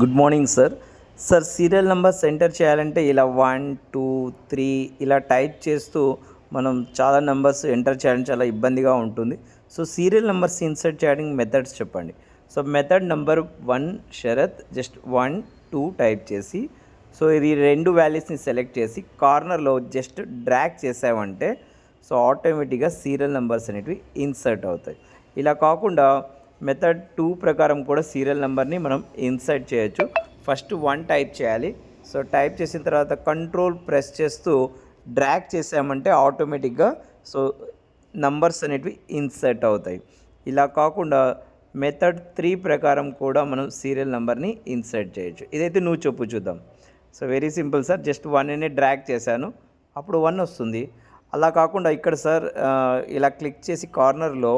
Good morning sir. Sir serial numbers enter చేయాలంటే ఇలా one two three ఇలా type చేస్తూ మనం చాలా నెంబర్స్ ఎంటర్ చేయడం చాలా ఇబ్బందిగా ఉంటుంది. సో సీరియల్ నెంబర్స్ ఇన్సర్ట్ చేయడానికి మెథడ్స్ చెప్పండి. So method number one Sharath just one two type చేసి సో ఇది రెండు వాల్యూస్ని సెలెక్ట్ చేసి కార్నర్లో జస్ట్ డ్రాగ్ చేసామంటే సో ఆటోమేటిక్గా సీరియల్ నెంబర్స్ అనేటివి ఇన్సర్ట్ అవుతాయి. ఇలా కాకుండా మెథడ్ టూ ప్రకారం కూడా సీరియల్ నెంబర్ని మనం ఇన్సర్ట్ చేయొచ్చు. ఫస్ట్ వన్ టైప్ చేయాలి. సో టైప్ చేసిన తర్వాత కంట్రోల్ ప్రెస్ చేస్తూ డ్రాగ్ చేసామంటే ఆటోమేటిక్గా సో నంబర్స్ అనేటివి ఇన్సర్ట్ అవుతాయి. ఇలా కాకుండా మెథడ్ త్రీ ప్రకారం కూడా మనం సీరియల్ నెంబర్ని ఇన్సర్ట్ చేయొచ్చు. ఇదైతే నువ్వు చెప్పు చూద్దాం. So very simple sir just one అనే డ్రాగ్ చేశాను. అప్పుడు వన్ వస్తుంది. అలా కాకుండా ఇక్కడ సార్ ఇలా క్లిక్ చేసి కార్నర్లో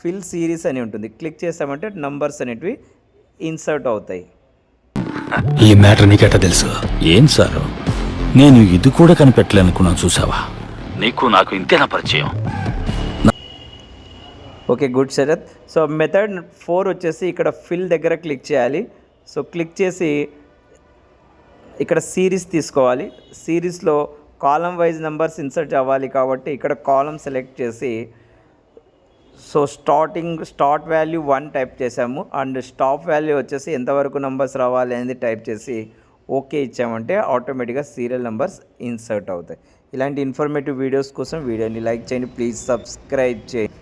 ఫిల్ సిరీస్ అని ఉంటుంది. క్లిక్ చేసామంటే నంబర్స్ అనేటివి ఇన్సర్ట్ అవుతాయి. ఈ మ్యాటర్ నీకెట్ట తెలుసు? ఏం సారు? నేను ఇది కూడా కనిపెట్టలేనుకున్నాను చూసావా? నీకు నాకు ఇంతేనా పరిచయం? Okay good Sharath. So method four వచ్చేసి ఇక్కడ ఫిల్ దగ్గర క్లిక్ చేయాలి. సో క్లిక్ చేసి ఇక్కడ సిరీస్ తీసుకోవాలి. సిరీస్లో కాలం వైజ్ నెంబర్స్ ఇన్సర్ట్ అవ్వాలి కాబట్టి ఇక్కడ కాలం సెలెక్ట్ చేసి so starting start value one type చేసాము. అండ్ స్టాప్ వాల్యూ వచ్చేసి ఎంతవరకు నెంబర్స్ రావాలి అనేది టైప్ చేసి ఓకే ఇచ్చామంటే ఆటోమేటిక్గా సీరియల్ నెంబర్స్ ఇన్సర్ట్ అవుతాయి. ఇలాంటి ఇన్ఫర్మేటివ్ వీడియోస్ కోసం వీడియోని లైక్ చేయండి. ప్లీజ్ సబ్స్క్రైబ్ చేయండి.